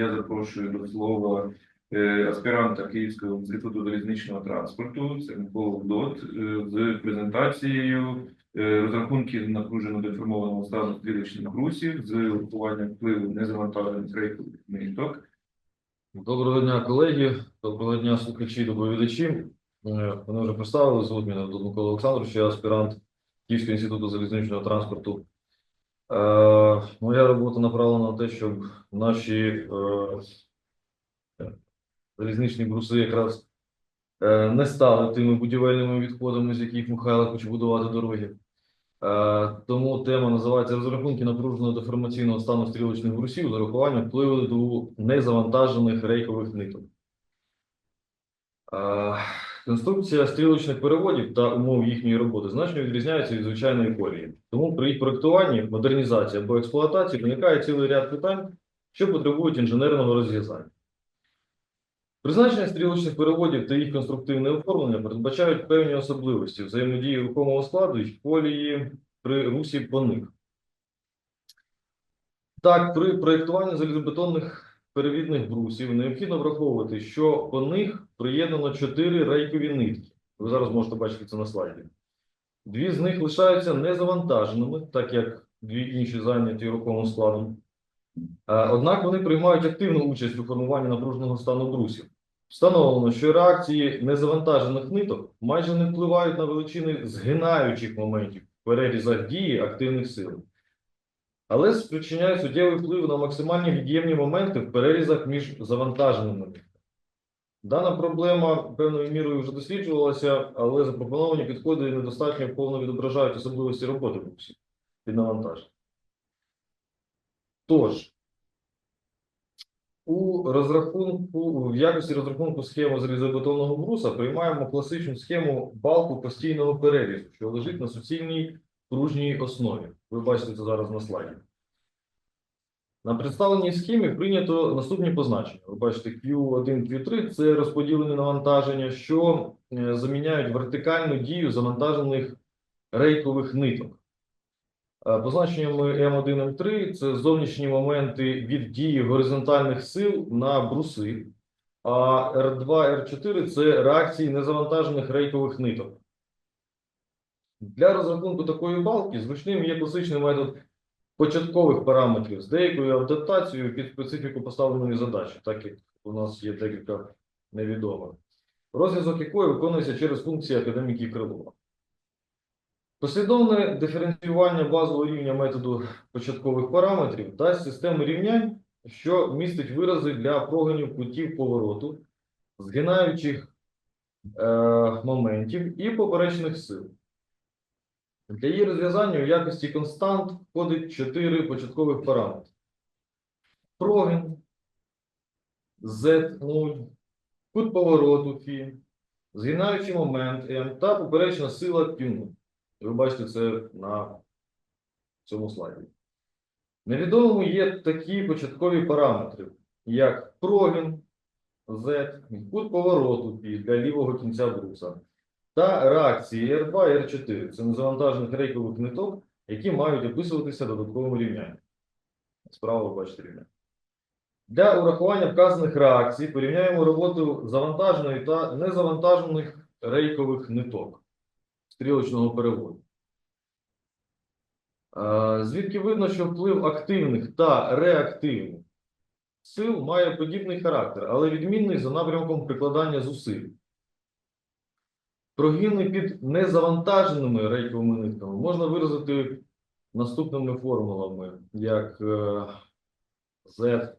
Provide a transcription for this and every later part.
я запрошую до слова е, аспіранта Київського інституту залізничного транспорту, це Микола Дот, е, з презентацією е, розрахунків напружено деформованого стану стрілочних брусів з урахуванням впливу незавантажених рейкових ниток. Доброго дня, колеги. Доброго дня, слухачі, доповідачі. Мене вже представили, звуть мене тут Микола Олександрович, я аспірант Київського інституту залізничного транспорту. Е, Моя робота направлена на те, щоб наші е, залізничні бруси якраз е, не стали тими будівельними відходами, з яких Михайло хоче будувати дороги. Тому тема називається розрахунки напруженого деформаційного стану стрілочних брусів з урахуванням впливу до незавантажених рейкових ниток. Конструкція стрілочних переводів та умов їхньої роботи значно відрізняється від звичайної колії. Тому при їх проєктуванні, модернізації або експлуатації виникає цілий ряд питань, що потребують інженерного розв'язання. Призначення стрілочних переводів та їх конструктивне оформлення передбачають певні особливості взаємодії рухомого складу і колії при русі по них. Так, при проєктуванні залізобетонних перевідних брусів необхідно враховувати, що по них приєднано чотири рейкові нитки. Ви зараз можете бачити це на слайді. Дві з них лишаються незавантаженими, так як дві інші зайняті рухомим складом. Е, Однак вони приймають активну участь у формуванні напруженого стану брусів. Встановлено, що реакції незавантажених ниток майже не впливають на величини згинаючих моментів в перерізах дії активних сил, але спричиняють суттєвий вплив на максимальні від'ємні моменти в перерізах між завантаженими. Дана проблема певною мірою вже досліджувалася, але запропоновані підходи недостатньо повно відображають особливості роботи брусів під навантаженням. Тож, у розрахунку, в якості розрахунку схеми залізобетонного бруса приймаємо класичну схему балку постійного перерізу, що лежить на суцільній пружній основі. Ви бачите це зараз на слайді. На представленій схемі прийнято наступні позначення. Ви бачите, Q1, Q3 це розподілені навантаження, що е, заміняють вертикальну дію завантажених рейкових ниток. Е, Позначеннями М1, М3 це зовнішні моменти від дії горизонтальних сил на бруси, а R2, R4 це реакції незавантажених рейкових ниток. Для розрахунку такої балки зручним є класичний метод початкових параметрів з деякою адаптацією під специфіку поставленої задачі, так як у нас є декілька невідомих, розв'язок якої виконується через функції академіки Крилова. Послідовне диференціювання базового рівня методу початкових параметрів дасть систему рівнянь, що містить вирази для прогонів кутів повороту, згинаючих е, моментів і поперечних сил. Для її розв'язання у якості констант входить чотири початкових параметри. Прогін, Z0, кут повороту Фі, згинаючий момент М та поперечна сила Q0. Ви бачите це на цьому слайді. Невідомому є такі початкові параметри, як прогін Z, кут повороту Пі для лівого кінця бруса, та реакції R2 і R4. Це незавантажених рейкових ниток, які мають описуватися додатковим рівнянням. Справа ви бачите рівняння. Для урахування вказаних реакцій порівняємо роботу завантаженої та незавантажених рейкових ниток стрілочного переводу. Е, Звідки видно, що вплив активних та реактивних сил має подібний характер, але відмінний за напрямком прикладання зусиль. Прогини під незавантаженими рейковими нитками. Можна виразити наступними формулами, як е, Z2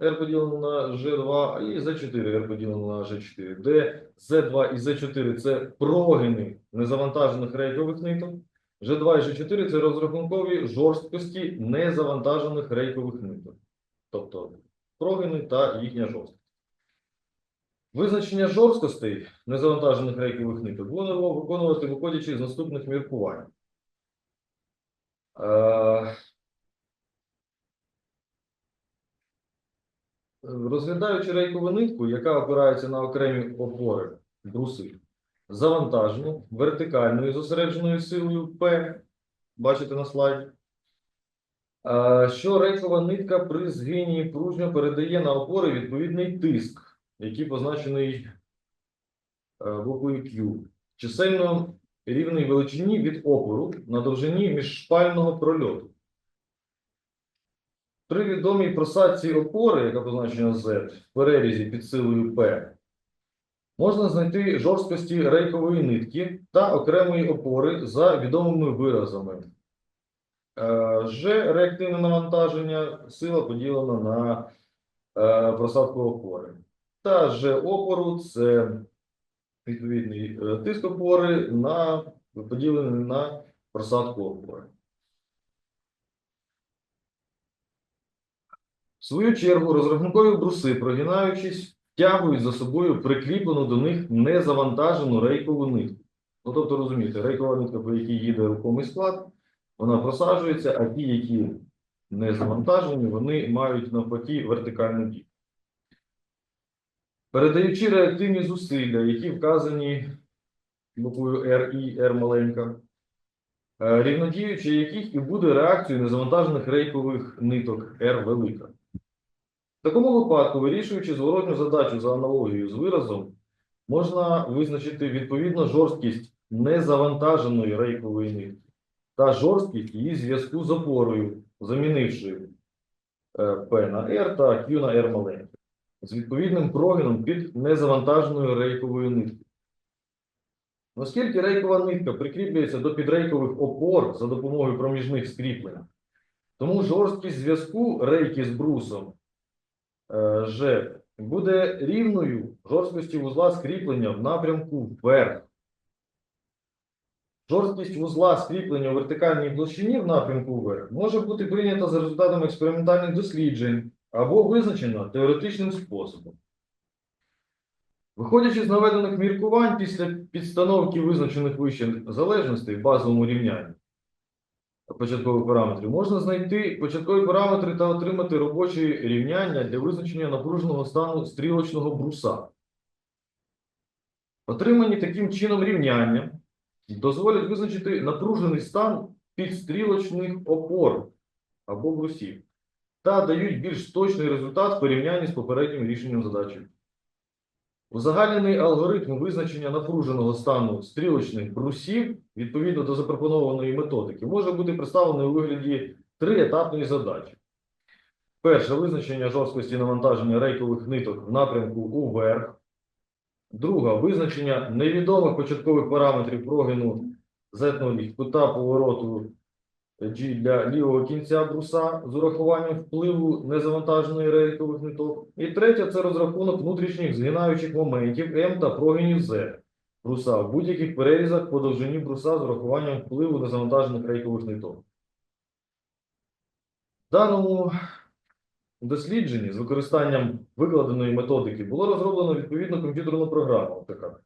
R поділено на G2 і Z4 R поділено на G4, де Z2 і Z4 це прогини незавантажених рейкових ниток, G2 і G4 це розрахункові жорсткості незавантажених рейкових ниток, тобто прогини та їхня жорсткість. Визначення жорсткостей незавантажених рейкових ниток будемо виконувати, виходячи з наступних міркувань. Е, Розглядаючи рейкову нитку, яка опирається на окремі опори бруси, завантажену вертикальною зосередженою силою P, бачите на слайді, Що рейкова нитка при згині пружньо передає на опори відповідний тиск, який позначений е, буквою Q, чисельно рівній величині від опору на довжині міжшпального прольоту. При відомій просадці опори, яка позначена Z, в перерізі під силою P, можна знайти жорсткості рейкової нитки та окремої опори за відомими виразами. Е, G – реактивне навантаження, сила поділена на е, просадку опори. Та G опору це відповідний е, тиск опори на поділений на просадку опори. В свою чергу розрахункові бруси, прогинаючись, втягують за собою прикріплену до них незавантажену рейкову нитку. Ну, тобто, розумієте, рейкова нитка, по якій їде рухомий склад, вона просаджується, а ті, які не завантажені, вони мають навпаки вертикальний бік. Передаючи реактивні зусилля, які вказані буквою R і R маленька, е, рівнодіючи яких і буде реакцією незавантажених рейкових ниток R велика. В такому випадку, вирішуючи зворотню задачу за аналогією з виразом, можна визначити відповідно жорсткість незавантаженої рейкової нитки та жорсткість її зв'язку з опорою, замінивши е, P на R та Q на R маленьке, з відповідним прогином під незавантаженою рейковою ниткою. Оскільки рейкова нитка прикріплюється до підрейкових опор за допомогою проміжних скріплень, тому жорсткість зв'язку рейки з брусом е, G буде рівною жорсткості вузла скріплення в напрямку вверх. Жорсткість вузла скріплення у вертикальній площині в напрямку вверх може бути прийнята за результатами експериментальних досліджень або визначена теоретичним способом. Виходячи з наведених міркувань після підстановки визначених вище залежностей в базовому рівнянні початкових параметрів, можна знайти початкові параметри та отримати робочі рівняння для визначення напруженого стану стрілочного бруса. Отримані таким чином рівняння дозволять визначити напружений стан підстрілочних опор або брусів та дають більш точний результат в порівнянні з попереднім рішенням задачі. Узагальнений алгоритм визначення напруженого стану стрілочних брусів відповідно до запропонованої методики може бути представлений у вигляді триетапної задачі. Перше визначення жорсткості навантаження рейкових ниток в напрямку уверх. Друга визначення невідомих початкових параметрів прогину Z0 кута повороту для лівого кінця бруса з урахуванням впливу незавантаженої рейкових ниток. І третя це розрахунок внутрішніх згинаючих моментів М та прогинів Z бруса в будь-яких перерізах по довжині бруса з урахуванням впливу незавантажених рейкових ниток. В даному дослідженні з використанням викладеної методики було розроблено відповідну комп'ютерну програму ОТК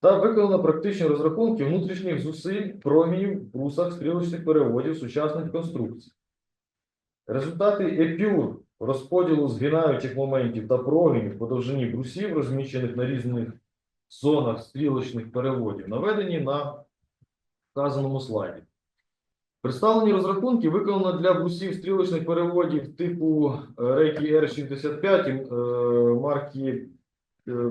та виконано практичні розрахунки внутрішніх зусиль прогінів в брусах стрілочних переводів сучасних конструкцій. Результати епюр розподілу згинаючих моментів та прогінів по довжині брусів, розміщених на різних зонах стрілочних переводів, наведені на вказаному слайді. Представлені розрахунки виконано для брусів стрілочних переводів типу рейки R65 е, марки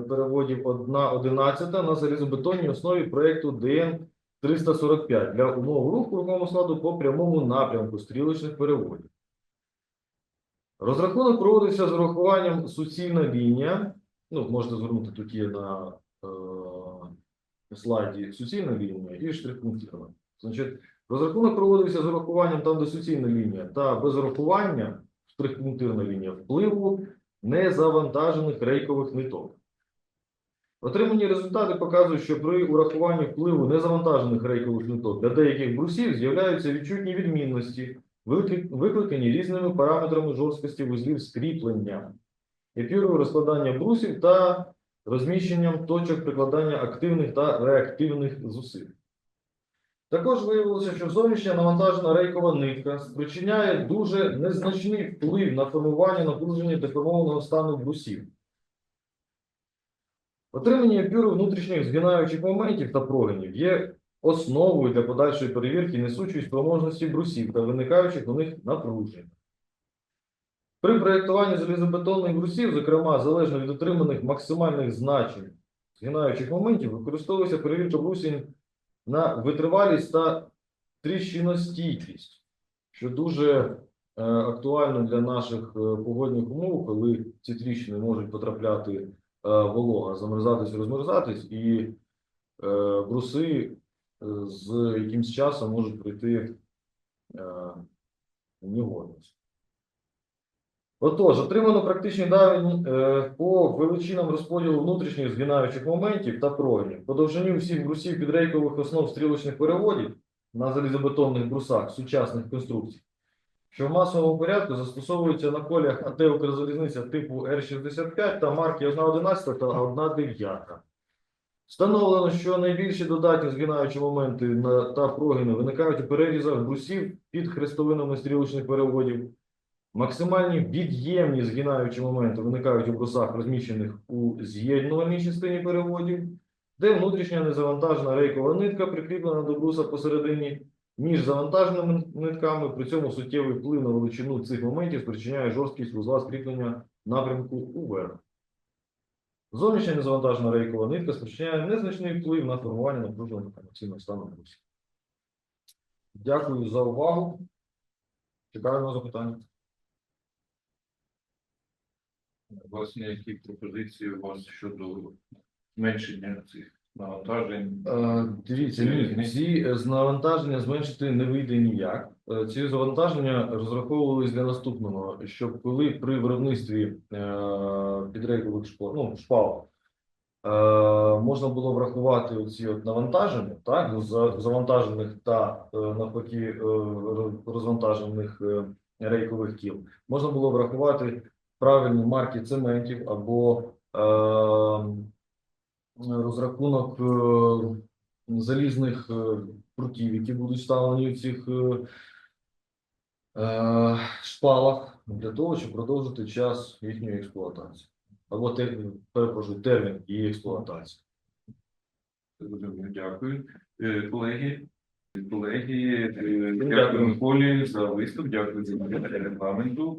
переводів 1.11 на залізобетонній основі проєкту DN 345 для умов руху рухомого складу по прямому напрямку стрілочних переводів. Розрахунок проводився з урахуванням суцільна лінія. Ну, можете звернути тут є на е, слайді суцільна лінія і штрих-пунктирна. Значить, Розрахунок проводився з урахуванням там, де суцільна лінія, та без урахування штрих-пунктирна лінія впливу незавантажених рейкових ниток. Отримані результати показують, що при урахуванні впливу незавантажених рейкових ниток для деяких брусів з'являються відчутні відмінності, викликані різними параметрами жорсткості вузлів скріплення, епюрове розкладання брусів та розміщенням точок прикладання активних та реактивних зусиль. Також виявилося, що зовнішня навантажена рейкова нитка спричиняє дуже незначний вплив на формування напруження деформованого стану брусів. Отримання епюру внутрішніх згинаючих моментів та прогинів є основою для подальшої перевірки несучої спроможності брусів та виникаючих у них напружень. При проєктуванні залізобетонних брусів, зокрема, залежно від отриманих максимальних значень згинаючих моментів, використовується перевірка брусів на витривалість та тріщиностійкість, що дуже е, актуально для наших е, погодних умов, коли ці тріщини можуть потрапляти волога, замерзатись, розмерзатись, і е, бруси е, з якимсь часом можуть прийти е, в негодність. Отож, отримано практичні дані е, по величинам розподілу внутрішніх згинаючих моментів та прогинів. По довжині всіх брусів підрейкових основ стрілочних переводів на залізобетонних брусах сучасних конструкцій, що в масовому порядку застосовуються на коліях АТ «Укрзалізниця» типу Р-65 та марки 1.11 та 1.9. Встановлено, що найбільші додатні згинаючі моменти та прогини виникають у перерізах брусів під хрестовинами стрілочних переводів. Максимальні від'ємні згинаючі моменти виникають у брусах, розміщених у з'єднувальній частині переводів, де внутрішня незавантажена рейкова нитка прикріплена до бруса посередині між завантаженими нитками. При цьому суттєвий вплив на величину цих моментів спричиняє жорсткість вузла скріплення напрямку уверх. Зовнішня незавантажена рейкова нитка спричиняє незначний вплив на формування напруженого емоційного стану брусів. Дякую за увагу. Чекаю на запитання. Власне, які пропозиції у вас щодо зменшення цих навантажень? Е, Дивіться, ні, ці з навантаження зменшити не вийде ніяк. Е, Ці завантаження розраховувались для наступного, щоб коли при виробництві е, підрейкових шпал, ну, шпал е, можна було врахувати оці от навантаження, так, за- завантажених та е, навпаки е, роз- розвантажених е, рейкових кіл, можна було врахувати правильні марки цементів або е, розрахунок е, залізних е, прутів, які будуть вставлені в цих е, шпалах для того, щоб продовжити час їхньої експлуатації. Або перепрошую, термін її експлуатації. Зрозуміло, Дякую. Колеги, колеги, Дякую. Миколі за виступ, дякую за регламенту.